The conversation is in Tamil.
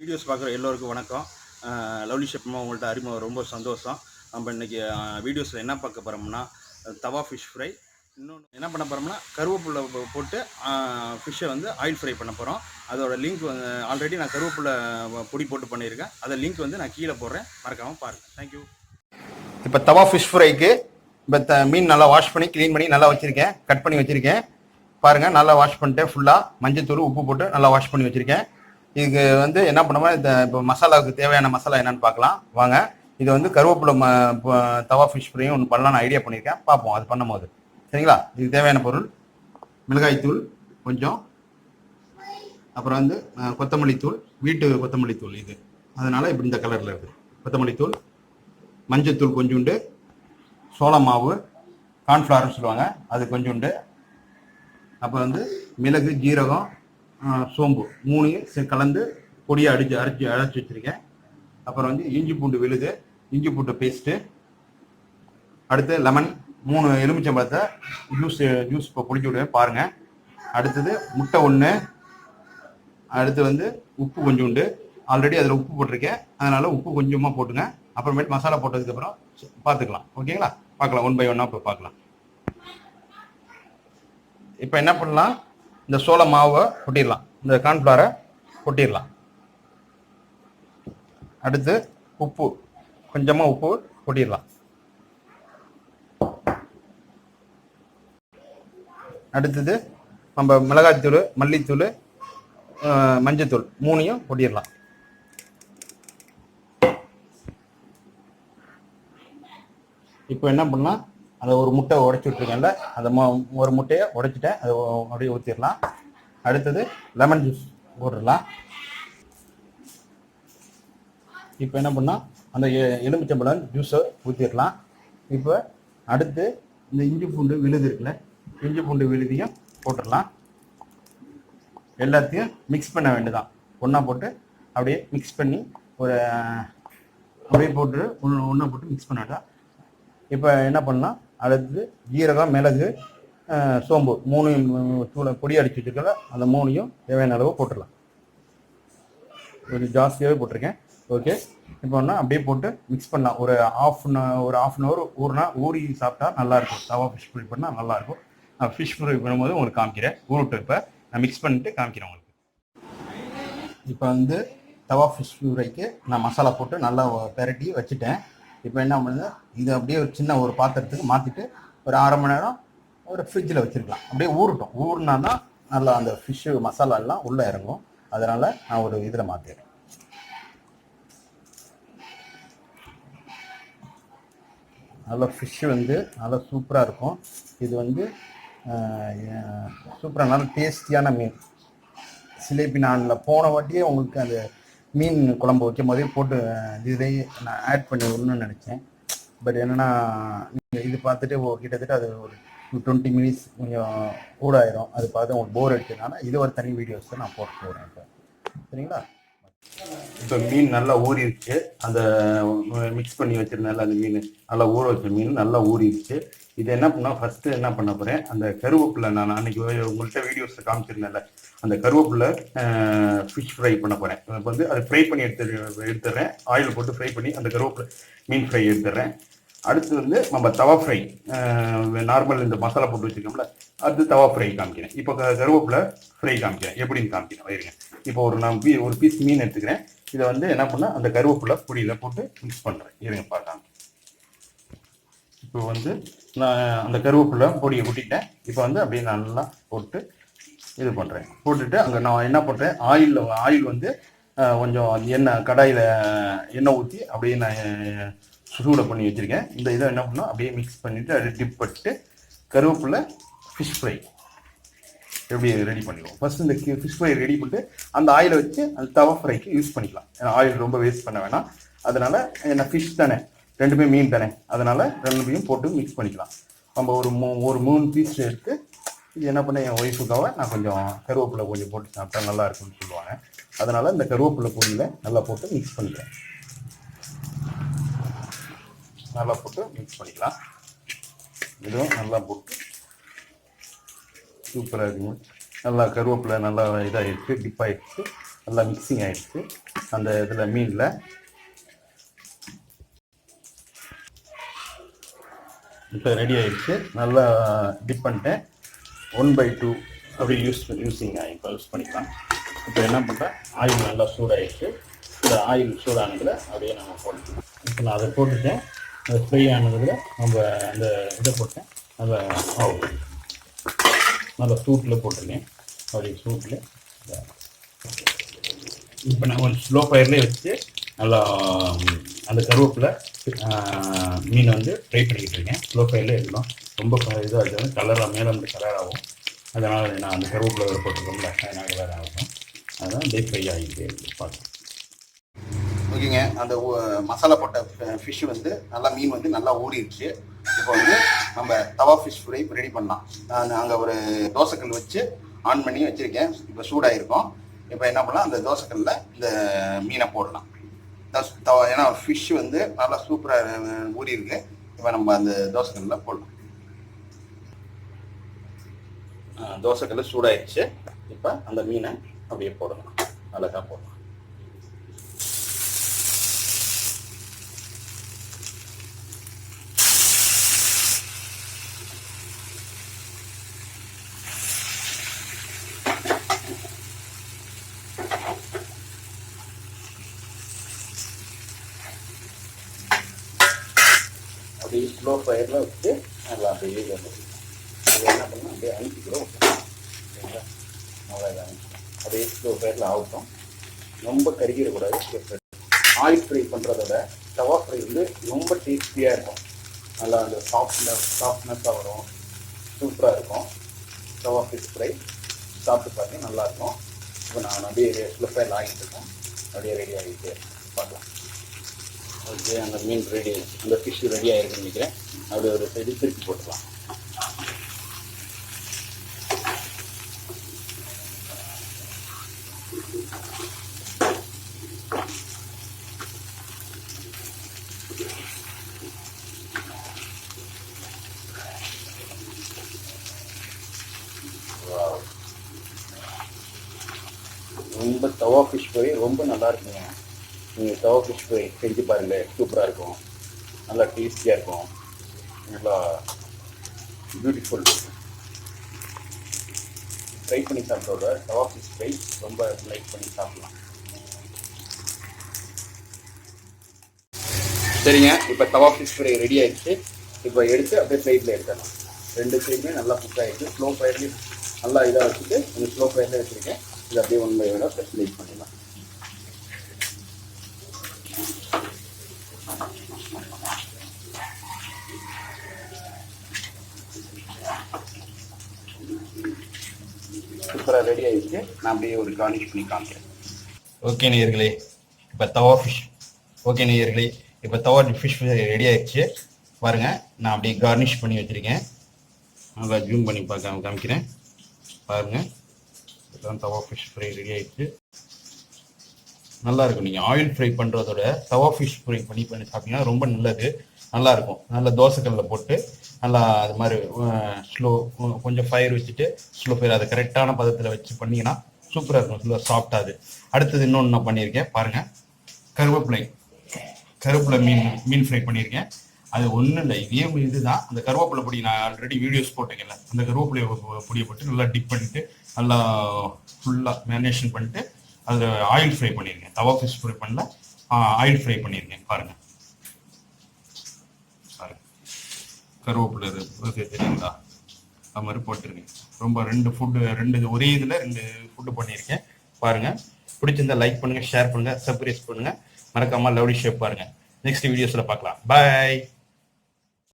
வீடியோஸ் பார்க்குற எல்லோருக்கும் வணக்கம். லவ்லி ஷெப்மா உங்கள்கிட்ட அறிமுகம் ரொம்ப சந்தோஷம். நம்ம இன்றைக்கி வீடியோஸில் என்ன பார்க்க போகிறோம்னா தவா ஃபிஷ் ஃப்ரை இன்னொன்று என்ன பண்ண போகிறோம்னா கருவேப்பிலை போட்டு ஃபிஷ்ஷை வந்து ஆயில் ஃப்ரை பண்ண போகிறோம் அதோட லிங்க் வந்து ஆல்ரெடி நான் கருவேப்பிலை பொடி போட்டு பண்ணியிருக்கேன். அதை லிங்க் வந்து நான் கீழே போடுறேன். மறக்காமல் பாருங்கள் தேங்க்யூ இப்போ தவா ஃபிஷ் ஃப்ரைக்கு இப்போ த மீன் நல்லா வாஷ் பண்ணி க்ளீன் பண்ணி நல்லா வச்சுருக்கேன். கட் பண்ணி வச்சுருக்கேன். பாருங்கள் நல்லா வாஷ் பண்ணிட்டேன் ஃபுல்லாக மஞ்சத்தூள் உப்பு போட்டு நல்லா வாஷ் பண்ணி வச்சுருக்கேன். இதுக்கு வந்து என்ன பண்ணுமா இந்த இப்போ மசாலாவுக்கு தேவையான மசாலா என்னன்னு பார்க்கலாம். வாங்க. இது வந்து கருவேப்பிலை ம தவா ஃபிஷ் ஃப்ரையும் ஒன்று பண்ணலாம்னு ஐடியா பண்ணியிருக்கேன் பார்ப்போம் அது பண்ணும்போது. சரிங்களா? இதுக்கு தேவையான பொருள் மிளகாய்த்தூள் கொஞ்சம். அப்புறம் வந்து கொத்தமல்லி தூள் வீட்டு கொத்தமல்லி தூள் இது. அதனால் இப்படி இந்த கலரில் இருக்குது கொத்தமல்லி தூள் மஞ்சத்தூள் கொஞ்சோண்டு சோள மாவு கார்ன்ஃப்ளவர்னு சொல்லுவாங்க. அது கொஞ்சோண்டு அப்புறம் வந்து மிளகு ஜீரகம் சோம்பு மூணையும் சே- கலந்து பொடியை அடிச்சு அரைச்சி அரைச்சி வச்சிருக்கேன். அப்புறம் வந்து இஞ்சி பூண்டு விழுது இஞ்சி பூண்டு பேஸ்ட்டு அடுத்து லெமன் மூணு எலுமிச்சம்பழத்தை ஜூஸ் ஜூஸ் இப்போ புளிச்சு விடுவேன் பாருங்கள் அடுத்தது முட்டை ஒன்று அடுத்து வந்து உப்பு கொஞ்சோண்டு. ஆல்ரெடி அதில் உப்பு போட்டிருக்கேன். அதனால் உப்பு கொஞ்சமாக போட்டுங்க. அப்புறமேட்டு மசாலா போட்டதுக்கப்புறம் பார்த்துக்கலாம் ஓகேங்களா? பார்க்கலாம் ஒன் பை ஒன்னாக இப்போ பார்க்கலாம் இப்போ என்ன பண்ணலாம்? இந்த சோள மாவை கொட்டிடலாம். இந்த கார்ன்ஃப்ளவரை கொட்டிடலாம். அடுத்து உப்பு கொஞ்சமாக உப்பு கொட்டிடலாம். அடுத்தது நம்ம மிளகாய்த்தூள் மல்லித்தூள் மஞ்சத்தூள் மூணையும் கொட்டிடலாம். இப்போ என்ன பண்ணலாம்? அதை ஒரு முட்டை உடச்சி விட்ருக்கேன்ல அந்த ம- ஒரு முட்டையை உடைச்சிட்டேன். அதை அப்படியே ஊற்றிடலாம் அடுத்தது லெமன் ஜூஸ் போட்டுடலாம். இப்போ என்ன பண்ணால் அந்த எ- எலுமிச்சம்பழம் ஜூஸை ஊற்றிடலாம் இப்போ அடுத்து இந்த இஞ்சி பூண்டு விழுது இருக்குல்ல இஞ்சி பூண்டு விழுதியும் போட்டுடலாம். எல்லாத்தையும் மிக்ஸ் பண்ண வேண்டியதான் ஒன்றா போட்டு அப்படியே மிக்ஸ் பண்ணி ஒரு அப்படியே போட்டு ஒன்று ஒன்றா போட்டு மிக்ஸ் பண்ண வேண்டாம் இப்போ என்ன பண்ணலாம் அடுத்து ஜீரகம் மிளகு சோம்பு மூணையும் தூளை பொடி அடிச்சு வச்சிருக்கல அந்த மூணையும் தேவையான அளவு போட்டுடலாம். கொஞ்சம் ஜாஸ்தியாகவே போட்டிருக்கேன். ஓகே. இப்போ என்ன அப்படியே போட்டு மிக்ஸ் பண்ணலாம். ஒரு ஆஃப் ஒரு ஆஃப் அன் ஹவர் ஊறினா ஊறி சாப்பிட்டா நல்லாயிருக்கும். தவா ஃபிஷ் ஃப்ரை பண்ணால் நல்லாயிருக்கும். நான் ஃபிஷ் ஃப்ரை பண்ணும்போது உங்களுக்கு காமிக்கிறேன். ஊருட்டு இப்போ. நான் மிக்ஸ் பண்ணிட்டு காமிக்கிறேன் உங்களுக்கு. இப்போ வந்து தவா ஃபிஷ் ஃப்ரைக்கு நான் மசாலா போட்டு நல்லா பெரட்டி வச்சுட்டேன். இப்போ என்ன பண்ணுது இது அப்படியே ஒரு சின்ன ஒரு பாத்திரத்துக்கு மாற்றிட்டு ஒரு அரை மணி நேரம் ஒரு ஃப்ரிட்ஜில் வச்சுருக்கலாம். அப்படியே ஊறட்டும். ஊறினா தான் நல்லா அந்த ஃபிஷ்ஷு மசாலா எல்லாம் உள்ளே இறங்கும். அதனால் நான் ஒரு இதில் மாற்றிடுறேன் நல்லா ஃபிஷ்ஷு வந்து நல்லா சூப்பராக இருக்கும். இது வந்து சூப்பராக நல்ல டேஸ்டியான மீன். சிலேபி நானில் போன வாட்டியே உங்களுக்கு அந்த மீன் குழம்பு வைக்கும் போதே போட்டு இதை நான் ஆட் பண்ணி விடணும்னு நினச்சேன். பட் என்னென்னா நீங்கள் இது பார்த்துட்டு கிட்டத்தட்ட அது ஒரு டுவெண்ட்டி மினிட்ஸ் கொஞ்சம் கூட ஆயிரும். அது பார்த்து உங்களுக்கு போர் அடிச்சதுனால இது ஒரு தனி வீடியோஸ் நான் போட்டு போகிறேன் இப்போ. சரிங்களா? இப்போ மீன் நல்லா ஊறிடுச்சு. அந்த மிக்ஸ் பண்ணி வச்சிருந்தேன்ல அந்த மீன். நல்லா ஊற வச்ச மீன் நல்லா ஊறிடுச்சு. இது என்ன பண்ணால் ஃபஸ்ட்டு என்ன பண்ண போகிறேன் அந்த கருவேப்பிலை நான் அன்னைக்கு உங்கள்கிட்ட வீடியோஸில் காமிச்சிருந்தேன்ல. அந்த கருவேப்பிலை ஃபிஷ் ஃப்ரை பண்ண போகிறேன் இப்போ வந்து அதை ஃப்ரை பண்ணி எடுத்து எடுத்துடுறேன் ஆயில் போட்டு ஃப்ரை பண்ணி அந்த கருவேப்பிலை மீன் ஃப்ரை எடுத்துடுறேன் அடுத்து வந்து நம்ம தவா ஃப்ரை நார்மல் இந்த மசாலா போட்டு வச்சுருக்கோம்ல அது தவா ஃப்ரை காமிக்கிறேன். இப்போ க- கருவேப்பிலை ஃப்ரை காமிக்கிறேன். எப்படின்னு காமிக்கிறேன் வயிறுங்க இப்போ ஒரு நான் பீ ஒரு பீஸ் மீன் எடுத்துக்கிறேன். இதை வந்து என்ன பண்ண அந்த கருவேப்பிலை பொடியில் போட்டு மிக்ஸ் பண்ணுறேன் இருங்க பார்க்கலாம். இப்போ வந்து நான் அந்த கருவேப்பிலை பொடியை கொட்டிட்டேன். இப்போ வந்து அப்படியே நல்லா போட்டு இது பண்ணுறேன் போட்டுட்டு அங்கே நான் என்ன பண்ணுறேன் ஆயில் ஆயில் வந்து கொஞ்சம் எண்ணெய் கடாயில் எண்ணெய் ஊற்றி அப்படியே நான் சூடை பண்ணி வச்சுருக்கேன். இந்த இதை என்ன பண்ணோம் அப்படியே மிக்ஸ் பண்ணிவிட்டு அப்படியே டிப் பண்ணிட்டு கருவேப்பிலை ஃபிஷ் ஃப்ரை எப்படி ரெடி பண்ணிடுவோம். ஃபர்ஸ்ட் இந்த ஃபிஷ் ஃப்ரை ரெடி பண்ணிட்டு அந்த ஆயிலை வச்சு அந்த தவா ஃப்ரைக்கு யூஸ் பண்ணிக்கலாம். ஏன்னா ஆயில் ரொம்ப வேஸ்ட் பண்ண வேணாம். அதனால என்ன ஃபிஷ் தானே? ரெண்டுமே மீன் தானே? அதனால ரெண்டுமையும் போட்டு மிக்ஸ் பண்ணிக்கலாம். நம்ம ஒரு மூ ஒரு மூணு பீஸ் எடுத்து இது என்ன பண்ண என் ஒய்ஃபுக்காக நான் கொஞ்சம் கருவேப்பிலை கொஞ்சம் போட்டு சாப்பிட்டா நல்லா இருக்கும்னு சொல்லுவாங்க. அதனால இந்த கருவேப்பிலை பொடியில் நல்லா போட்டு மிக்ஸ் பண்ணிக்கிறேன் நல்லா போட்டு மிக்ஸ் பண்ணிக்கலாம். இதுவும் நல்லா போட்டு சூப்பராக இருக்குங்க. நல்லா கருவேப்பிலை நல்லா இதாகிடுச்சு டிப் ஆகிடுச்சு நல்லா மிக்சிங் ஆகிடுச்சு அந்த இதில் மீனில். இப்போ ரெடி ஆகிடுச்சு நல்லா டிப் பண்ணிட்டேன். ஒன் பை டூ அப்படி யூஸ் யூஸிங் இப்போ யூஸ் பண்ணிக்கலாம். இப்போ என்ன பண்ணுறேன் ஆயில் நல்லா சூடாகிடுச்சு இந்த ஆயில் சூடானதில் அப்படியே நம்ம போட்டுக்கலாம். இப்போ நான் அதை போட்டுட்டேன். அது ஃப்ரை ஆனதில் நம்ம அந்த இதை போட்டேன். அதை நல்லா சூட்டில் போட்டிருக்கேன் அப்படி சூட்டில் இப்போ நான் ஒரு ஸ்லோ ஃபயர்லேயே வச்சு நல்லா அந்த கருவேப்பில் மீன் வந்து ஃப்ரை பண்ணிக்கிட்டு இருக்கேன். ஸ்லோ ஃபயர்லேயே இருக்கணும் ரொம்ப இதாக இருக்காது கலராக மேலே வந்து கலராகும் அதனால் நான் அந்த கருவேப்பிலை வேறு போட்டிருக்கோம்ல அதனால் கலராகும் அதுதான் அதனால் டீப் ஃப்ரை ஆகிட்டு இருக்கு. பார்க்கலாம் ஓகேங்க. அந்த ஊ- மசாலா போட்ட ஃபிஷ் வந்து நல்லா மீன் வந்து நல்லா ஊறிடுச்சு. இப்போ வந்து நம்ம தவா ஃபிஷ் ஃப்ரை ரெடி பண்ணலாம். நான் அங்கே ஒரு தோசைக்கல் வச்சு ஆன் பண்ணி வச்சுருக்கேன். இப்போ சூடாயிருக்கும். இப்போ என்ன பண்ணலாம்? அந்த தோசைக்கல்ல இந்த மீனை போடலாம். தவா ஏன்னா ஃபிஷ் வந்து நல்லா சூப்பராக ஊறி இருக்கு இப்போ நம்ம அந்த தோசைக்கல்ல போடலாம். ஆ, தோசைக்கல்ல சூடாயிருச்சு. இப்போ அந்த மீனை அப்படியே போடலாம் அழகாக போடலாம் அப்படியே ஸ்லோ ஃபயரில் வச்சு நல்லா அப்படியே வந்து என்ன பண்ணணும்? அப்படியே அனுப்பி கூட விட்டுறலாம். சரிங்களா? அவ்வளோதான் அப்படியே ஸ்லோ ஃபயரில் ஆகட்டும். ரொம்ப கருகிடக்கூடாது ஆயில் ஃப்ரை பண்ணுறதோட தவா ஃப்ரை வந்து ரொம்ப டேஸ்டியாக இருக்கும். நல்லா அந்த சாஃப்ட்னஸ் சாஃப்ட்னஸாக வரும். சூப்பராக இருக்கும். தவா ஃபிஷ் ஃப்ரை சாப்பிட்டு பாருங்க நல்லாயிருக்கும் இப்போ நான் அப்படியே ஸ்லோ ஃபயரில் ஆகிட்டு இருக்கேன். அப்படியே ரெடி ஆகிட்டு பார்க்கலாம். ஓகே அந்த மீன் ரெடி அந்த ஃபிஷ் ரெடி ஆகிருக்குன்னு நினைக்கிறேன். அப்படி ஒரு சைடு திருப்பி போட்டுக்கலாம். ரொம்ப தவா ஃபிஷ் போய் ரொம்ப நல்லா இருக்குங்க. நீங்கள் தவா ஃபிஷ் ஃப்ரை செஞ்சு பாருங்கள் சூப்பராக இருக்கும். நல்லா டேஸ்டியாக இருக்கும். நல்லா பியூட்டிஃபுல் ட்ரை பண்ணி சாப்பிட்றோட தவா ஃபிஷ் ஃப்ரை ரொம்ப லைக் பண்ணி சாப்பிட்லாம். சரிங்க இப்போ தவா ஃபிஷ் ஃப்ரை ரெடி ஆகிடுச்சு இப்போ எடுத்து அப்படியே சைடில் எடுத்துடலாம். ரெண்டு ஃப்ரைமே நல்லா குக் ஆகிடுச்சு ஸ்லோ ஃப்ரைட்லேயும் நல்லா இதாக வச்சுட்டு கொஞ்சம் ஸ்லோ ஃப்ரைட்லேயே வச்சுருக்கேன். இது அப்படியே ஒன் பை ஒன்னாக ஸ்பெஷலைஸ் பண்ணிடலாம். சூப்பராக ரெடி ஆயிடுச்சு நான் அப்படியே ஒரு கார்னிஷ் பண்ணி காமிக்கிறேன். ஓகே நேயர்களே இப்போ தவா ஃபிஷ் ஓகே நேயர்களே இப்போ தவா ஃபிஷ் ரெடி ஆயிடுச்சு. பாருங்க நான் அப்படியே கார்னிஷ் பண்ணி வச்சிருக்கேன். நல்லா ஜூம் பண்ணி பார்க்க காமிக்கிறேன். பாருங்கள் இதுதான் தவா ஃபிஷ் ஃப்ரை ரெடி ஆயிடுச்சு. நல்லா இருக்கும். நீங்கள் ஆயில் ஃப்ரை பண்ணுறதோட தவா ஃபிஷ் ஃப்ரை பண்ணி பண்ணி சாப்பிட்டீங்கன்னா ரொம்ப நல்லது. நல்லா இருக்கும் நல்லா தோசைக்கல்ல போட்டு நல்லா அது மாதிரி ஸ்லோ கொஞ்சம் ஃபயர் வச்சுட்டு ஸ்லோ ஃபயர் அதை கரெக்டான பதத்தில் வச்சு பண்ணீங்கன்னா சூப்பராக இருக்கும். ஸ்லோ அது. அடுத்தது இன்னொன்று நான் பண்ணியிருக்கேன். பாருங்கள் கருவேப்பிலை. கருவேப்பிலை மீன் மீன் ஃப்ரை பண்ணியிருக்கேன். அது ஒன்றும் இல்லை. இதே இதுதான். அந்த கருவேப்பிலை பொடி நான் ஆல்ரெடி வீடியோஸ் போட்டேங்கல்ல. அந்த கருவேப்பிலை பொடியை போட்டு நல்லா டிப் பண்ணிட்டு நல்லா ஃபுல்லாக மேரினேஷன் பண்ணிட்டு அதில் ஆயில் ஃப்ரை பண்ணியிருக்கேன். தவா ஃபிஷ் ஃப்ரை பண்ணல. ஆயில் ஃப்ரை பண்ணியிருக்கேன். பாருங்கள் கருவேப்பிலை இருக்கு. தெரியுங்களா? அது மாதிரி போட்டிருக்கேன். ரொம்ப ரெண்டு ஃபுட்டு ரெண்டு ஒரே இதில் ரெண்டு ஃபுட்டு பண்ணியிருக்கேன். பாருங்கள் பிடிச்சிருந்தா லைக் பண்ணுங்கள் ஷேர் பண்ணுங்கள் சப்ரைஸ் பண்ணுங்கள் மறக்காமல் லவ்லி ஷேப் பாருங்கள் நெக்ஸ்ட் வீடியோஸில் பார்க்கலாம். பாய்